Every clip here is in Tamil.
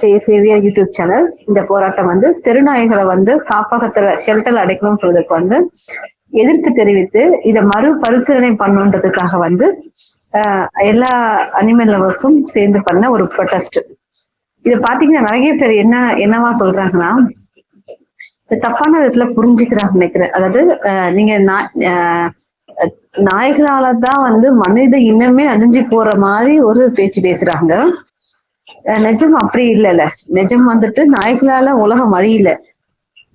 Xavier YouTube channel. இந்த போராட்டம் வந்து தெருநாய்களை வந்து காப்பகத்துல ஷெல்டர் அடைக்கணும்னு சொல்றதுக்கு வந்து எதிர்ப்பு தெரிவித்து இதை மறு பரிசீலனை பண்ணுன்றதுக்காக வந்து ஆஹ், எல்லா அனிமல் லவர்ஸும் சேர்ந்து பண்ண ஒரு ப்ரொட்டஸ்ட் இதை பாத்தீங்கன்னா நிறைய பேர் என்ன என்னவா சொல்றாங்கன்னா தப்பான விதத்துல புரிஞ்சுக்கிறாங்க நினைக்கிறேன். அதாவது நீங்க நா- நாய்களால தான் வந்து மனித இன்னமே அழிஞ்சு போற மாதிரி ஒரு பேச்சு பேசுறாங்க. நிஜம் அப்படி இல்லைல்ல. நிஜம் வந்துட்டு நாய்களால உலகம் அழியல.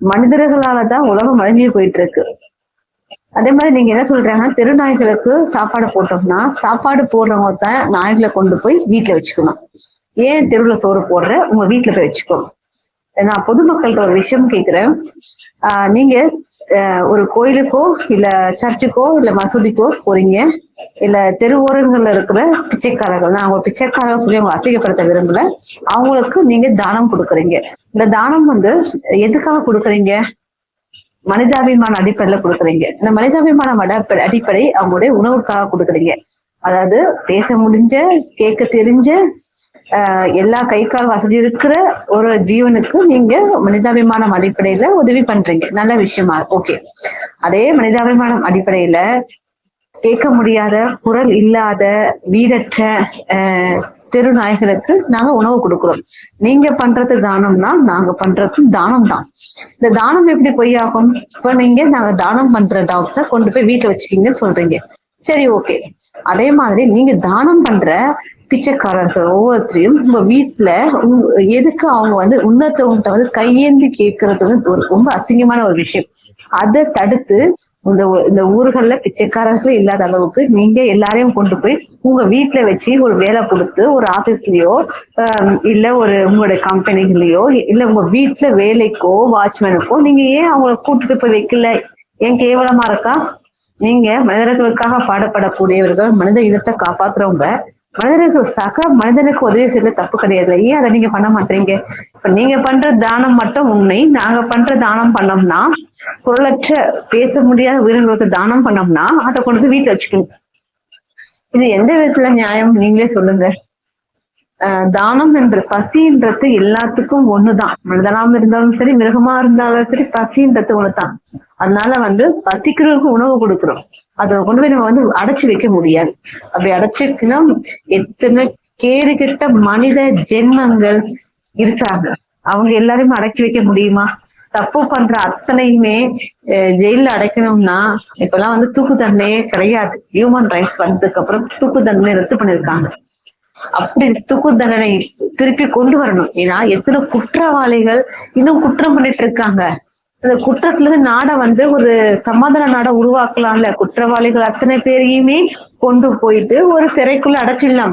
மனிதர்களால தான் உலகம் அழிஞ்சு போயிட்டு இருக்கு அதே மாதிரி நீங்க என்ன சொல்றாங்கன்னா தெரு நாய்களுக்கு சாப்பாடு போட்டோம்னா சாப்பாடு போடுறவங்க தான் நாய்களை கொண்டு போய் வீட்டுல வச்சுக்கணும். ஏன் தெருவுல சோறு போடுற? உங்க வீட்டுல போய் வச்சுக்கோ. நான் பொதுமக்கள்கிட்ட ஒரு விஷயம் கேக்குறேன். ஆஹ் நீங்க ஒரு கோயிலுக்கோ இல்ல சர்ச்சுக்கோ இல்ல மசூதிக்கோ போறீங்க. இல்ல தெரு ஓரங்கள்ல இருக்கிற பிச்சைக்காரர்கள் நான் அவங்க பிச்சைக்காரர்கள் சொல்லி அவங்க அசிங்கப்படுத்த விரும்பல. அவங்களுக்கு நீங்க தானம் கொடுக்குறீங்க. இந்த தானம் வந்து எதுக்காக கொடுக்குறீங்க? மனிதாபிமான அடிப்படையில கொடுக்குறீங்க. இந்த மனிதாபிமான அடிப்படை அடிப்படை அவங்களுடைய உணவுக்காக கொடுக்குறீங்க. அதாவது பேச முடிஞ்ச கேட்க தெரிஞ்ச எல்லா கை கால் வசதி இருக்கிற ஒரு ஜீவனுக்கு நீங்க மனிதாபிமானம் அடிப்படையில உதவி பண்றீங்க. நல்ல விஷயமா. ஓகே அதே மனிதாபிமானம் அடிப்படையில கேட்க முடியாத குரல் இல்லாத வீடற்ற ஆஹ் தெரு நாய்களுக்கு நாங்க உணவு கொடுக்கிறோம். நீங்க பண்றது தானம்னா நாங்க பண்றதும் தானம் தான். இந்த தானம் எப்படி பொய்யாகும்? இப்ப நீங்க நாங்க தானம் பண்ற டாக்ஸ கொண்டு போய் வீட்டுல வச்சுக்கீங்கன்னு சொல்றீங்க. சரி ஓகே அதே மாதிரி நீங்க தானம் பண்ற பிச்சைக்காரர்கள் ஒவ்வொருத்தரையும் உங்க வீட்டுல எதுக்கு அவங்க வந்து உன்னத்தவங்கிட்ட வந்து கையேந்தி கேட்கறது வந்து ஒரு ரொம்ப அசிங்கமான ஒரு விஷயம். அதை தடுத்து இந்த இந்த ஊர்கள்ல பிச்சைக்காரர்களே இல்லாத அளவுக்கு நீங்க எல்லாரையும் கொண்டு போய் உங்க வீட்டுல வச்சு ஒரு வேலை கொடுத்து ஒரு ஆபீஸ்லயோ இல்ல ஒரு உங்களுடைய கம்பெனிகளையோ இல்ல உங்க வீட்டுல வேலைக்கோ வாட்ச்மேனுக்கோ நீங்க ஏன் அவங்கள கூட்டிட்டு போய் வைக்கல? ஏன் கேவலமா இருக்கா? நீங்க மனிதர்களுக்காக பாடப்படக்கூடியவர்கள் மனித இனத்தை காப்பாத்துறவங்க மனிதனுக்கு சக மனிதனுக்கு உதவி செய்யல தப்பு கிடையாது ஏன் அதை நீங்க பண்ண மாட்டீங்க? இப்ப நீங்க பண்ற தானம் மட்டும் உண்மை. நாங்க பண்ற தானம் பண்ணோம்னா குரலற்ற பேச முடியாத உயிரினங்களுக்கு தானம் பண்ணோம்னா அதை கொண்டு வீட்டுல வச்சுக்கணும். இது எந்த விதத்துல நியாயம்? நீங்களே சொல்லுங்க. தானம் என்ற பசின்றது எல்லாத்துக்கும் ஒண்ணுதான். மனிதனாம இருந்தாலும் சரி மிருகமா இருந்தாலும் சரி பசின்றது ஒண்ணுதான். அதனால வந்து பசிக்கிறவருக்கு உணவு கொடுக்கிறோம். அதை கொண்டு போய் நம்ம வந்து அடைச்சு வைக்க முடியாது. அப்படி அடைச்சுக்கணும் எத்தனை கேடு கிட்ட மனித ஜென்மங்கள் இருக்காங்க. அவங்க எல்லாரையுமே அடக்கி வைக்க முடியுமா? தப்பு பண்ற அத்தனையுமே அஹ், ஜெயில்ல அடைக்கணும்னா இப்பெல்லாம் வந்து தூக்கு தண்டனையே கிடையாது. ஹியூமன் ரைட்ஸ் வந்ததுக்கு அப்புறம் தூக்கு தண்டனை ரத்து பண்ணிருக்காங்க அப்படி தூக்கு தண்டனை திருப்பி கொண்டு வரணும். ஏன்னா எத்தனை குற்றவாளிகள் இன்னும் குற்றம் பண்ணிட்டு இருக்காங்க அந்த குற்றத்துல இருந்து நாடை வந்து ஒரு சமாதான நாடை உருவாக்கலாம்ல. குற்றவாளிகள் அத்தனை பேரையுமே கொண்டு போயிட்டு ஒரு சிறைக்குள்ள அடைச்சிடலாம்.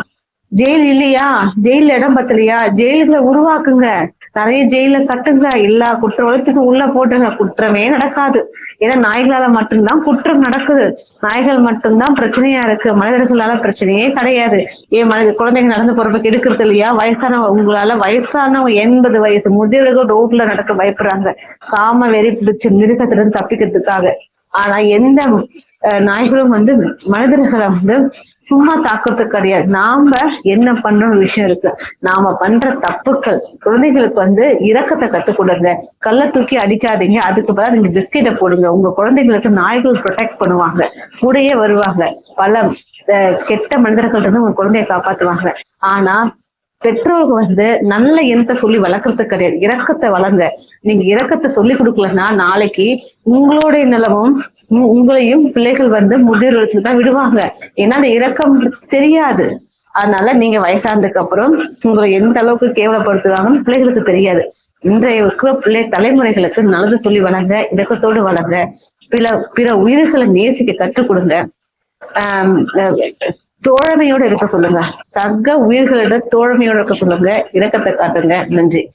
ஜெயில் இல்லையா? ஜெயில இடம் பத்தலையா? ஜெயில்களை உருவாக்குங்க. நிறைய ஜெயில கட்டுங்க எல்லா குற்றவாளித்துக்கும் உள்ள போட்டுங்க குற்றமே நடக்காது. ஏன்னா நாய்களால மட்டும்தான் குற்றம் நடக்குது. நாய்கள் மட்டும்தான் பிரச்சனையா இருக்கு. மனிதர்களால பிரச்சனையே கிடையாது. ஏன் மனித குழந்தைங்க நடந்து போறப்ப கெடுக்கிறது இல்லையா? வயசானவங்க உங்களால வயசானவங்க எண்பது வயசு முதியவர்கள் ரோட்ல நடக்க பயப்படுறாங்க. காம வெறி பிடிச்ச மிருகத்திலிருந்து தப்பிக்கிறதுக்காக. ஆனா எந்த நாய்களும் வந்து மனிதர்களை வந்து சும்மா தாக்குறது கிடையாது. நாம என்ன பண்ற விஷயம் இருக்கு. நாம பண்ற தப்புக்கள் குழந்தைகளுக்கு வந்து இறக்கத்தை கத்துக் கொடுங்க. கல்ல தூக்கி அடிக்காதீங்க. அதுக்கு பதிலாக நீங்க பிஸ்கெட்டை போடுங்க. உங்க குழந்தைங்களுக்கு நாய்கள் ப்ரொடெக்ட் பண்ணுவாங்க. கூடயே வருவாங்க. பல கெட்ட மனிதர்கள்ட்ட இருந்து உங்க குழந்தைய காப்பாத்துவாங்க. ஆனா பெற்றோர்கள் வந்து நல்ல எண்ணத்தை சொல்லி வளர்க்கறது கிடையாது. இறக்கத்தை வளர்ங்க. நீங்க இறக்கத்தை சொல்லி கொடுக்கலன்னா நாளைக்கு உங்களுடைய நிலமும் உங்களையும் பிள்ளைகள் வந்து முதியோரத்துக்கு தான் விடுவாங்க. ஏன்னா அந்த இரக்கம் தெரியாது. அதனால நீங்க வயசானதுக்கு அப்புறம் உங்களை எந்த அளவுக்கு கேவலப்படுத்துவாங்கன்னு பிள்ளைகளுக்கு தெரியாது. இன்றைய இருக்கிற பிள்ளை தலைமுறைகளுக்கு நல்லது சொல்லி வளங்க இரக்கத்தோடு வளங்க பிற பிற உயிர்களை நேசிக்க கற்றுக் கொடுங்க. ஆஹ் தோழமையோட இருக்க சொல்லுங்க. சக உயிர்களிட தோழமையோட இருக்க சொல்லுங்க. இரக்கத்தை காட்டுங்க. நன்றி.